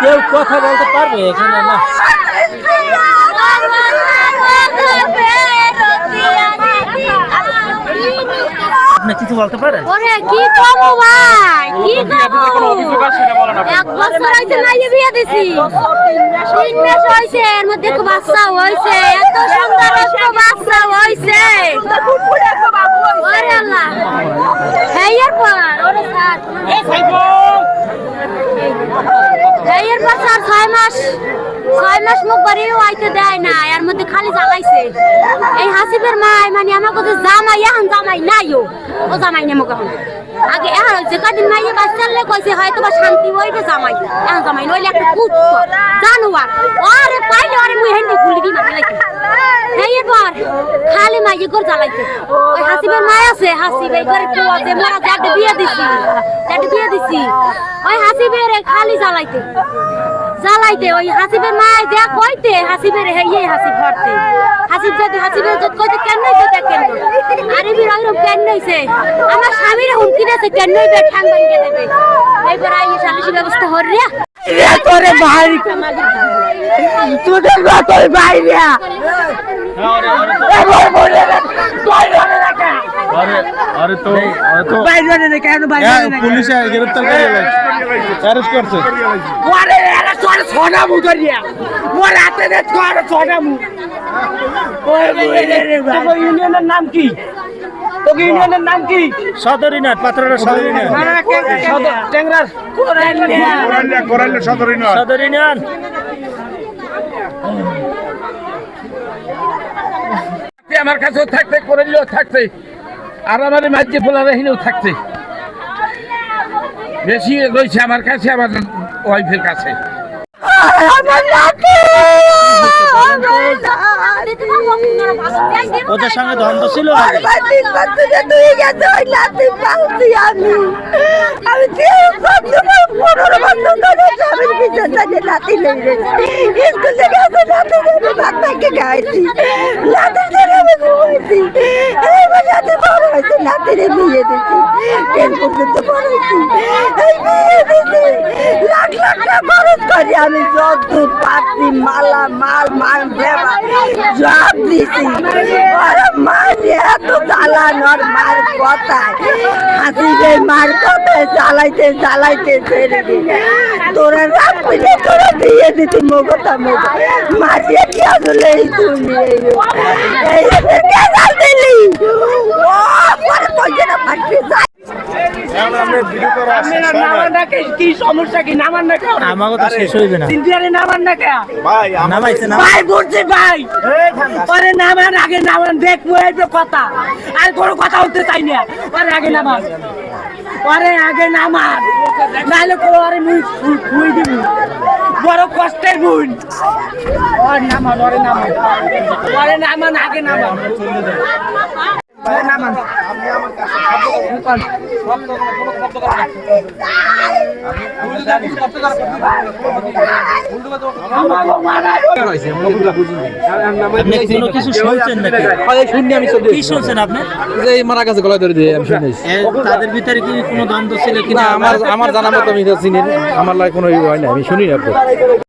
কেউ কথা বলতে পারবে এখানে? না। আপনি কিছু বলতে পারেন? ওরে কি ভাই? কি করব এক বছর হয়েছে না এই বিয়ে দিছি। তিন মাস হয়েছে। এর মধ্যে একটু বাচ্চা হয়েছে। এত সুন্দর একটা বাচ্চা হয়েছে। ওরে আল্লাহ। এই এরপর ওরে স্যার। এই এরপর স্যার ছয় মাস ছয় মাস মুখ বাড়িও আইতে দেয় না এর মধ্যে খালি জ্বালাইছে। এই হাসিবের মাই মানে আমার কাছে জামাই, এখন জামাই নাই ও ও জামাই নেমো কখন? আগে এখন হয়েছে কদিন মাইয়ে বাচ্চালে কইছে, হয়তো বা শান্তি হইবে জামাই। এখন জামাই নইলে একটা কুত্ত। জানোয়ার। আরে পাইলে আরে মুই হেন্দি খুলি দি মাথা লাগে এই এবার মাইয়ে করে জ্বালাইতে ওই হাসিবের মাই আছে হাসিব এই করে পোয়া যে মোরা যাতে বিয়ে দিছি যাতে বিয়ে দিছি। ওই হাসিবের খালি জ্বালাইতে জ্বালাইতে ওই হাসিবের মা যা কইতে হাসিবের হেইয়ে হাসিব ভরতে। হাসিব যদি হাসিবের যদি কইতে কেন নইতে তা কেন? আরে বি কেন নইছে আমার স্বামীর হুমকি দিয়েছে কেন নইবে ঠাং ভাঙ্গে দেবে? এইবার আই সালিশি ব্যবস্থা হরিয়া তোরে ভাই। তোদের তোর বাইরে আরে তো আরে তো বাইরে কেন বাইরে হ্যাঁ, পুলিশে গ্রেফতার করে অ্যারেস্ট করছে ওরে এরা তোর সোনা মু ধরিয়া মোর হাতে দে নাম কি তোর ইউনিয়নের নাম কি সদরিনাথ পাত্রটা সদরিনাথ টেংরার কোরাইলে কোরাইলে সদরই নয় সদরিনাথ আমার কাছেও থাকতে করেলেও থাকতে আর আমার মাঝে থাকতে। বেশি রয়েছে আমার কাছে আমার ওয়াইফের কাছে। ওদের সঙ্গে দ্বন্দ্ব ছিল আমি। তিন বছর ধরে নাতি লেগে স্কুল থেকে আসে নাতি ধরে ভাত ভাইকে খাইছি নাতি ধরে আমি ঘুমাইছি এইবার নাতি বড় হয়েছে নাতিরে বিয়ে দিছি টেন পর্যন্ত পড়াইছি এই করি আমি দুধ পাচ্ছি মালা, মাল মাল, দেবা, সব দিছি। মার এত জ্বালান ওর মার কথায় হাসিবে মার কথায়? জ্বালাইতে জ্বালাইতে ছেড়ে দি। তোরা রাত মিলে তোরা দিয়ে দিতি মগতা মগ মারিয়ে কি আসলে এই তুমি এই এই কে জাল দিলি ও পরে পয়সা না ফাটবে যায় এখন আমরা ভিডিও করা আছে কি সমস্যা কি? নামান না কেউ আমাকে তো শেষ হইবে না। সিন্ধিয়ারে নামান না কেউ ভাই নামাইছে না ভাই বুঝছি ভাই। পরে নামান আগে নামান দেখব এই তো কথা। আর কোনো কথা উঠতে চাই না। পরে আগে নামান। পরে আগে নামান। নাহলে পরে মুই খুই দিব। বড় কষ্টের বুন। ওর নামান ওরে নামান। পরে নামান আগে নামান। নামান। আপনি কোনো কিছু শুনছেন নাকি? শুনি আমি শুনছেন আপনি? যে মারা গেছে গলায় ধরে দিয়ে আমি শুনেছি তাদের ভিতরে কি কোনো দ্বন্দ্ব ছিল না কিনা আমার আমার জানা মতো আমি চিনি। আমার লাগে কোনো হয় না আমি শুনি না